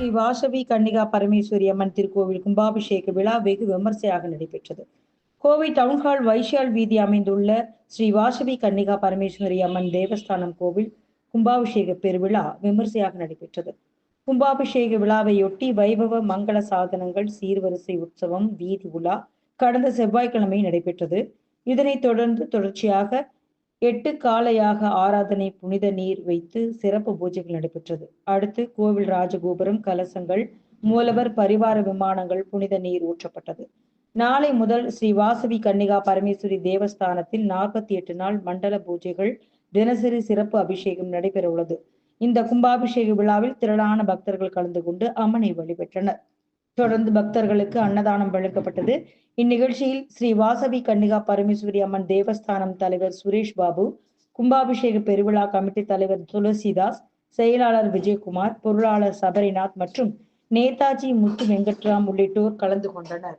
ஸ்ரீ வாசவி கன்னிகா பரமேஸ்வரி அம்மன் திருக்கோவில் கும்பாபிஷேக விழா வெகு விமர்சையாக நடைபெற்றது. கோவை டவுன்ஹால் வைஷால் வீதி அமைந்துள்ள ஸ்ரீ வாசவி கன்னிகா பரமேஸ்வரி அம்மன் தேவஸ்தானம் கோவில் கும்பாபிஷேக பெருவிழா விமர்சையாக நடைபெற்றது. கும்பாபிஷேக விழாவையொட்டி வைபவ மங்கள சாதனங்கள் சீர்வரிசை உற்சவம் வீதி உலா கடந்த செவ்வாய்க்கிழமை நடைபெற்றது. இதனைத் தொடர்ந்து தொடர்ச்சியாக எட்டு காலையாக ஆராதனை புனித நீர் வைத்து சிறப்பு பூஜைகள் நடைபெற்றது. அடுத்து கோவில் ராஜகோபுரம் கலசங்கள் மூலவர் பரிவார விமானங்கள் புனித நீர் ஊற்றப்பட்டது. நாளை முதல் ஸ்ரீ வாசவி கன்னிகா பரமேஸ்வரி தேவஸ்தானத்தில் நாற்பத்தி எட்டு நாள் மண்டல பூஜைகள் தினசரி சிறப்பு அபிஷேகம் நடைபெற உள்ளது இந்த கும்பாபிஷேக விழாவில் திரளான பக்தர்கள் கலந்து கொண்டு அம்மனை வழிபெற்றனர் தொடர்ந்து பக்தர்களுக்கு அன்னதானம் வழங்கப்பட்டது. இந்நிகழ்ச்சியில் ஸ்ரீ வாசவி கன்னிகா பரமேஸ்வரி அம்மன் தேவஸ்தானம் தலைவர் சுரேஷ் பாபு கும்பாபிஷேக பெருவிழா கமிட்டி தலைவர் துளசிதாஸ் செயலாளர் விஜயகுமார் பொருளாளர் சபரிநாத் மற்றும் நேதாஜி முத்து வெங்கட்ராம் உள்ளிட்டோர் கலந்து கொண்டனர்.